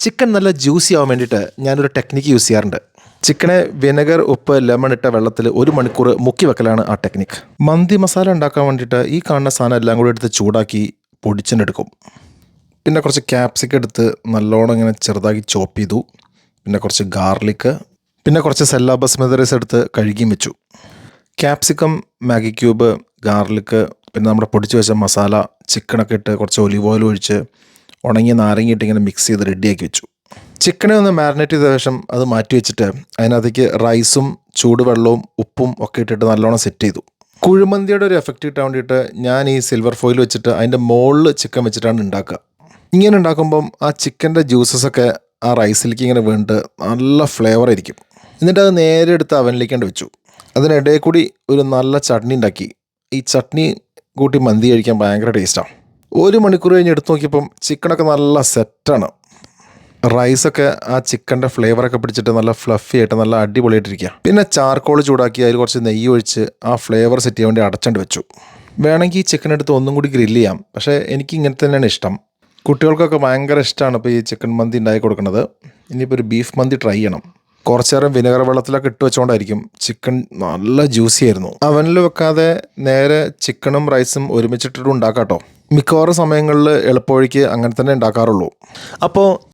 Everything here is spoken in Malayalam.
ചിക്കൻ നല്ല ജ്യൂസി ആവാൻ വേണ്ടിയിട്ട് ഞാനൊരു ടെക്നിക്ക് യൂസ് ചെയ്യാറുണ്ട്. ചിക്കനെ വിനെഗർ ഉപ്പ് ലെമൺ ഇട്ട വെള്ളത്തിൽ ഒരു മണിക്കൂർ മുക്കി വെക്കലാണ് ആ ടെക്നിക്ക് മന്തി മസാല ഉണ്ടാക്കാൻ വേണ്ടിയിട്ട് ഈ കാണുന്ന സാധനം എല്ലാം കൂടി എടുത്ത് ചൂടാക്കി പൊടിച്ചെടുക്കും പിന്നെ കുറച്ച് ക്യാപ്സിക്ക എടുത്ത് നല്ലോണം ഇങ്ങനെ ചെറുതാക്കി ചോപ്പ് ചെയ്തു. പിന്നെ കുറച്ച് ഗാർലിക്ക് പിന്നെ കുറച്ച് സെല്ലാ ബസ്മതി റൈസ് എടുത്ത് കഴുകിയും വെച്ചു. ക്യാപ്സിക്കം മാഗി ക്യൂബ് ഗാർലിക്ക് പിന്നെ നമ്മുടെ പൊടിച്ച് വെച്ച മസാല ചിക്കനൊക്കെ ഇട്ട് കുറച്ച് ഒലിവ് ഓയിൽ ഒഴിച്ച് ഉണങ്ങിയ നാരങ്ങയിട്ട് ഇങ്ങനെ മിക്സ് ചെയ്ത് റെഡിയാക്കി വെച്ചു. ചിക്കനെ ഒന്ന് മാരിനേറ്റ് ചെയ്ത ശേഷം അത് മാറ്റി വെച്ചിട്ട് അതിനകത്തേക്ക് റൈസും ചൂടുവെള്ളവും ഉപ്പും ഒക്കെ ഇട്ടിട്ട് നല്ലോണം സെറ്റ് ചെയ്തു. കുഴിമന്തിയുടെ ഒരു എഫക്റ്റ് കിട്ടാൻ വേണ്ടിയിട്ട് ഞാൻ ഈ സിൽവർ ഫോയിൽ വെച്ചിട്ട് അതിന്റെ മുകളിൽ ചിക്കൻ വെച്ചിട്ടാണ് ഉണ്ടാക്കുക ഇങ്ങനെ ഉണ്ടാക്കുമ്പം ആ ചിക്കന്റെ ജ്യൂസസ് ഒക്കെ ആ റൈസിലേക്ക് ഇങ്ങനെ വീണ്ട് നല്ല ഫ്ലേവർ ആയിരിക്കും. എന്നിട്ട് അത് നേരെ എടുത്ത് അവനിലേക്കാണ്ട് വെച്ചു. അതിനിടയിൽ കൂടി ഒരു നല്ല ചട്നി ഉണ്ടാക്കി ഈ ചട്നി കൂട്ടി മന്തി കഴിക്കാൻ ഭയങ്കര ടേസ്റ്റാണ് ഒരു മണിക്കൂർ കഴിഞ്ഞ് എടുത്ത് നോക്കിയപ്പം ചിക്കനൊക്കെ നല്ല സെറ്റാണ്. റൈസൊക്കെ ആ ചിക്കന്റെ ഫ്ലേവറൊക്കെ പിടിച്ചിട്ട് നല്ല ഫ്ലഫി ആയിട്ട് നല്ല അടിപൊളിയായിട്ടിരിക്കുക പിന്നെ ചാർക്കോൾ ചൂടാക്കി അതിൽ കുറച്ച് നെയ്യ് ഒഴിച്ച് ആ ഫ്ലേവർ സെറ്റ് ചെയ്യാൻ വേണ്ടി അടച്ചണ്ട് വെച്ചു. വേണമെങ്കിൽ ഈ ചിക്കൻ എടുത്ത് ഒന്നും കൂടി ഗ്രില്ല് ചെയ്യാം. പക്ഷേ എനിക്ക് ഇങ്ങനെ തന്നെയാണ് ഇഷ്ടം. കുട്ടികൾക്കൊക്കെ ഭയങ്കര ഇഷ്ടമാണ് ഇപ്പോൾ ഈ ചിക്കൻ മന്തി ഉണ്ടാക്കി കൊടുക്കുന്നത്. ഇനിയിപ്പോൾ ഒരു ബീഫ് മന്തി ട്രൈ ചെയ്യണം. കുറച്ച് നേരം വിനെഗർ വെള്ളത്തിലൊക്കെ ഇട്ട് വെച്ചുകൊണ്ടായിരിക്കും ചിക്കൻ നല്ല ജ്യൂസി ആയിരുന്നു. അവനിൽ വെക്കാതെ നേരെ ചിക്കനും റൈസും ഒരുമിച്ചിട്ടിട്ട് ഉണ്ടാക്കാം കേട്ടോ മിക്കവാറും സമയങ്ങളിൽ എളുപ്പവഴിക്ക് അങ്ങനെ തന്നെ ഉണ്ടാക്കാറുള്ളൂ. അപ്പോൾ